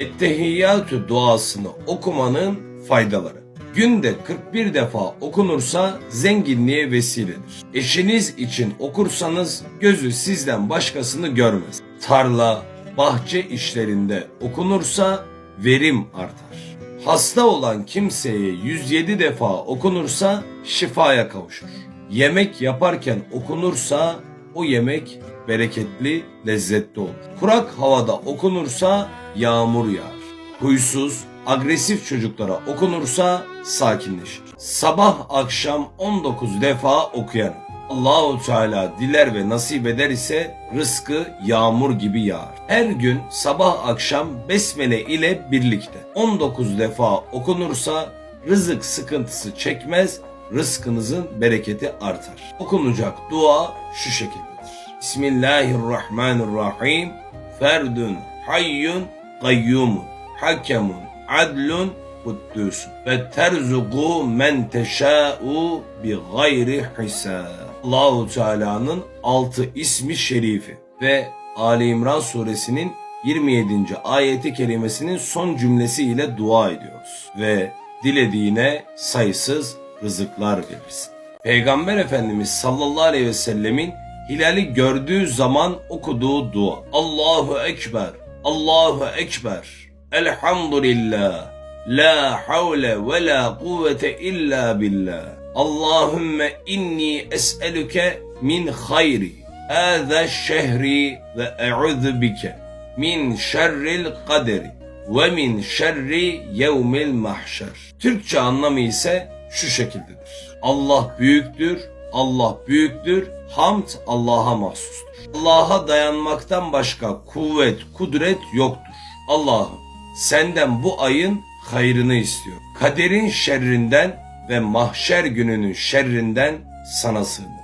Ettehiyyatü duasını okumanın faydaları. Günde 41 defa okunursa zenginliğe vesiledir. Eşiniz için okursanız gözü sizden başkasını görmez. Tarla, bahçe işlerinde okunursa verim artar. Hasta olan kimseye 107 defa okunursa şifaya kavuşur. Yemek yaparken okunursa o yemek bereketli, lezzetli olur. Kurak havada okunursa yağmur yağar. Huysuz, agresif çocuklara okunursa sakinleşir. Sabah akşam 19 defa okuyan Allahu Teala diler ve nasip eder ise rızkı yağmur gibi yağar. Her gün sabah akşam besmele ile birlikte 19 defa okunursa rızık sıkıntısı çekmez, rızkınızın bereketi artar. Okunacak dua şu şekildedir. Bismillahirrahmanirrahim. Ferdun hayyun kayyumun hakemun adlun kuddüsün ve terzuku men teşâ'u bi gayri hisâb. Allahu Teala'nın altı ismi şerifi ve Ali İmran suresinin 27. ayeti kerimesinin son cümlesi ile dua ediyoruz ve dilediğine sayısız rızıklar verirsin. Peygamber Efendimiz sallallahu aleyhi ve sellemin hilali gördüğü zaman okuduğu dua. Allahu Ekber, Allahu Ekber, Elhamdülillah, La havle ve la kuvvete illa billah. Allahümme inni es'elüke min hayri. Hâzâ şehri ve e'udhu bike min şerril kaderi ve min şerri yevmil mahşer. Türkçe anlamı ise şu şekildedir. Allah büyüktür, Allah büyüktür, hamd Allah'a mahsustur. Allah'a dayanmaktan başka kuvvet, kudret yoktur. Allah'ım senden bu ayın hayrını istiyorum. Kaderin şerrinden ve mahşer gününün şerrinden sana sığınıyorum.